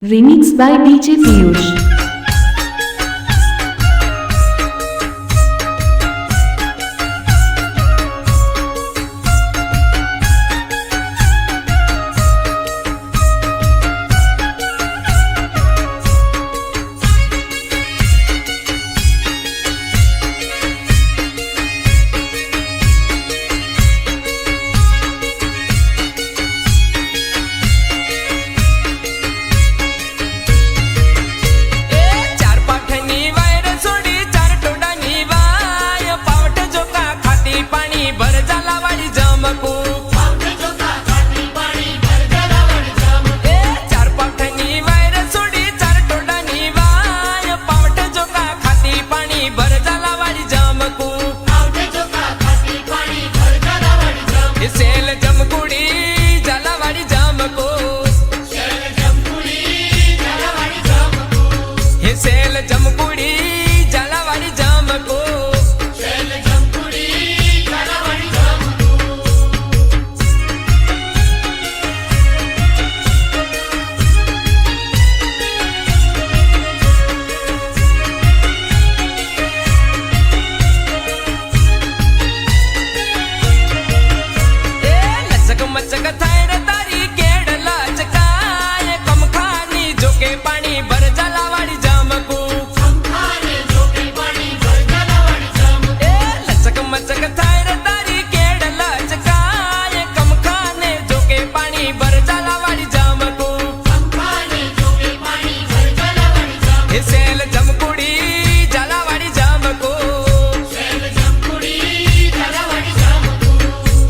Remix by DJ Piyush. es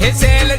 Gisele